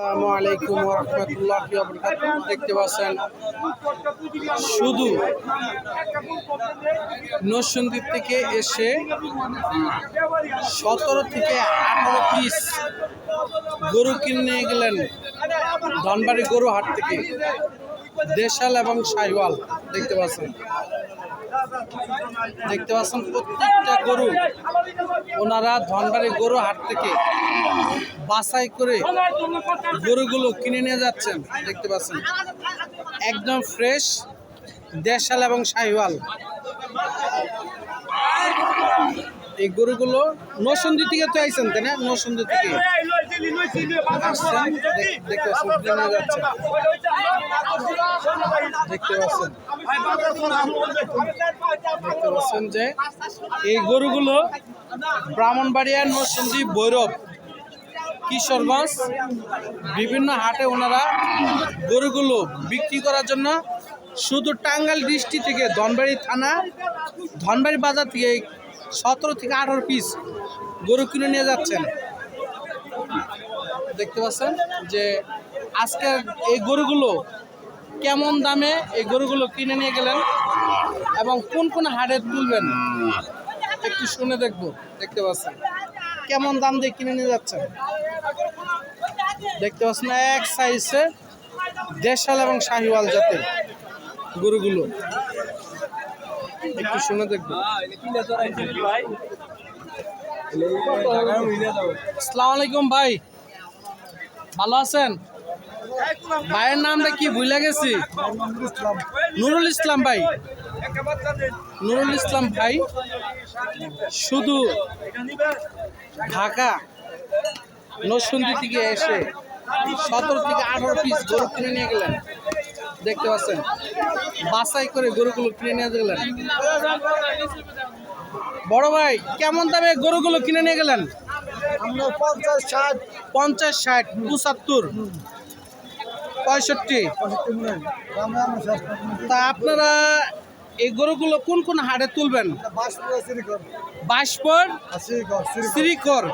আসসালামু আলাইকুম রহমতুল্লাহ দেখতে পাচ্ছেন, শুধু নরসিংদীর থেকে এসে সতেরো থেকে আঠারো পিস গরু কিনে গেলেন ধনবাড়ি গরু হাট থেকে। দেশাল এবং সাইওয়াল দেখতে পাচ্ছেন। দেখতে পাচ্ছেন প্রত্যেকটা গরু ওনারা ধনবাড়ি গরু হাট থেকে বাছাই করে গরুগুলো কিনে নিয়ে যাচ্ছেন, দেখতে পাচ্ছেন। একদম ফ্রেশ দেশাল এবং শাহিওয়াল। এই গরুগুলো নসন্দি থেকে তো আইছেন, তাই না? নসন্দি থেকে। দেখতে পাচ্ছেন যে এই গরুগুলো ব্রাহ্মণবাড়িয়া নরসিংদী ভৈরব। কিশোরগঞ্জ। বিভিন্ন হাটে ওনারা গরুগুলো বিক্রি করার জন্য শুধু টাঙ্গাইল ডিস্ট্রিক্ট থেকে ধনবাড়ি থানা, ধনবাড়ি বাজার থেকে সতেরো থেকে আঠারো পিস গরু কিনে নিয়ে যাচ্ছেন। দেখতে পাচ্ছেন যে আজকের এই গরুগুলো কেমন দামে এই গরুগুলো কিনে নিয়ে গেলেন এবং কোন কোন হাটে তুলবেন একটু শুনে দেখব, দেখতে পাচ্ছেন। কেমন দাম দিয়ে কিনে নিয়ে যাচ্ছেন? দেখতে পাচ্ছেন এক সাইজে দেশাল এবং শাহিওয়াল জাতের গরুগুলো। একটু শুনে দেখব আসসালামু আলাইকুম ভাই। ভালো আছেন? ভাইয়ের নামটা কি ভুলে গেছি? নুরুল ইসলাম ভাই। নুরুল ইসলাম ভাই। শুধু ঢাকা। নরসিংদী থেকে এসে সতেরো থেকে আঠারো পিস গরু কিনে নিয়ে গেলেন। দেখতে পাচ্ছেন বাছাই করে গরুগুলো কিনে নিয়ে গেলেন। বড় ভাই কেমন দামে গরুগুলো কিনে নিয়ে গেলেন? পঞ্চাশ ষাট। পঞ্চাশ ষাট পঁচাত্তর পঁয়ষট্টি। তা আপনারা এই গরুগুলো কোন কোন হাটে তুলবেন? বাস পুরো সিরিকর বাইশপর আর সিরিকর সিরিকর শ্রীকর।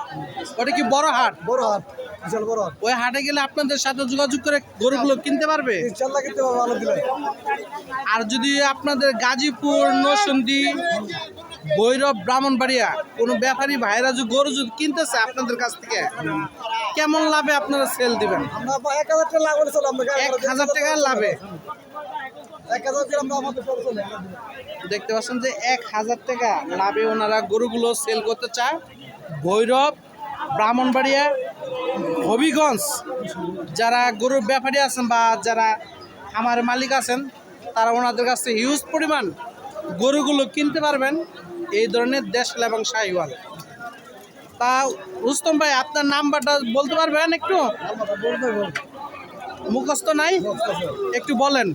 ওটা কি বড় হাট? বড় হাট বিশাল বড় হাট ওই হাটে গেলে আপনাদের সাথে যোগাযোগ করে গরুগুলো কিনতে পারবে? কিন্তু আর যদি আপনাদের গাজীপুর নরসিংদী ভৈরব ব্রাহ্মণবাড়িয়া কোনো ব্যাপারী ভাইরা যদি গরু যদি কিনতেছে আপনাদের কাছ থেকে কেমন লাভে আপনারা সেল দিবেন? এক হাজার টাকা লাভ এক হাজার টাকা লাভে। দেখতে পাচ্ছেন যে এক হাজার টাকা লাভে ওনারা গরুগুলো সেল করতে চায়। ভৈরব ব্রাহ্মণবাড়িয়া হবিগঞ্জ। যারা গরুর ব্যাপারী আছেন বা যারা আমার মালিক আছেন তারা ওনাদের কাছে হিউজ পরিমাণ গরুগুলো কিনতে পারবেন। এই ধরনের দেশাল এবং শাহিওয়াল। তা রুস্তম ভাই আপনার নাম্বারটা বলতে পারবেন একটু? মুখস্থ নাই? একটু বলেন।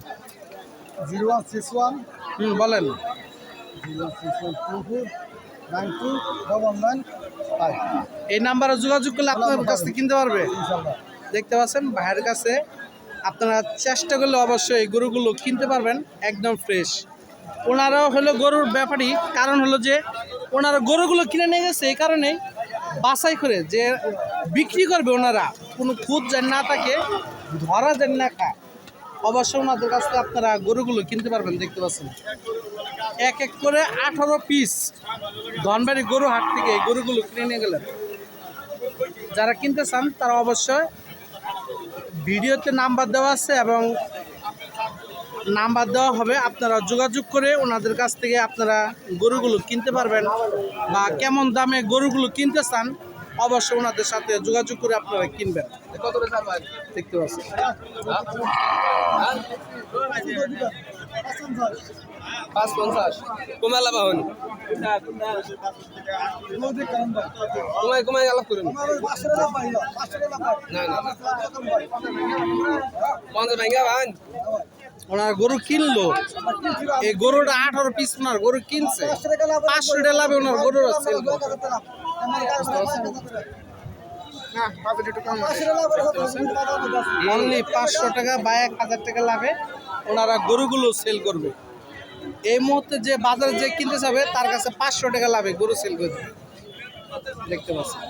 Zero one six one. হুম বলেন। Zero six one two four nine two double nine five. এই নাম্বারে যোগাযোগ করলে আপনার কাছ থেকে কিনতে পারবে। দেখতে পাচ্ছেন ভাইয়ের কাছে আপনারা চেষ্টা করলে অবশ্যই গরুগুলো কিনতে পারবেন একদম ফ্রেশ ওনারাও হলো গরুর ব্যাপারই কারণ হলো যে ওনারা গরুগুলো কিনে নিয়ে গেছে এই কারণেই বাছাই করে যে বিক্রি করবে ওনারা। কোনো খুদ যেন না থাকে ধরা যেন না খায়। অবশ্যই ওনাদের কাছ থেকে আপনারা গরুগুলো কিনতে পারবেন, দেখতে পাচ্ছেন। এক এক করে আঠারো পিস ধনবাড়ি গরু হাট থেকে এই গরুগুলো কিনে নিয়ে গেলেন। যারা কিনতে চান, তারা অবশ্যই ভিডিওতে নাম্বার দেওয়া আছে এবং নাম্বার দেওয়া হবে। আপনারা যোগাযোগ করে ওনাদের কাছ থেকে আপনারা গরুগুলো কিনতে পারবেন বা কেমন দামে গরুগুলো কিনতে চান অবশ্যই ওনাদের সাথে যোগাযোগ করে আপনারা কিনবেন। দেখতে পাচ্ছেন? পাঁচ পঞ্চাশ কমাই লাভ হন কমাই কমাই আলাপ করুন। না না ওনারা গরু কিনলো। এই গরুটা আঠারো পিস ওনার গরু কিনছে। পাঁচশো টাকা লাভে ওনার গরুর সেল অনলি পাঁচশো টাকা বা এক হাজার টাকা লাভে ওনারা গরুগুলো সেল করবে। এই মুহূর্তে যে বাজারে যে কিনতে যাবে, তার কাছে পাঁচশো টাকা লাভে গরু সেল করবে। দেখতে পাচ্ছেন।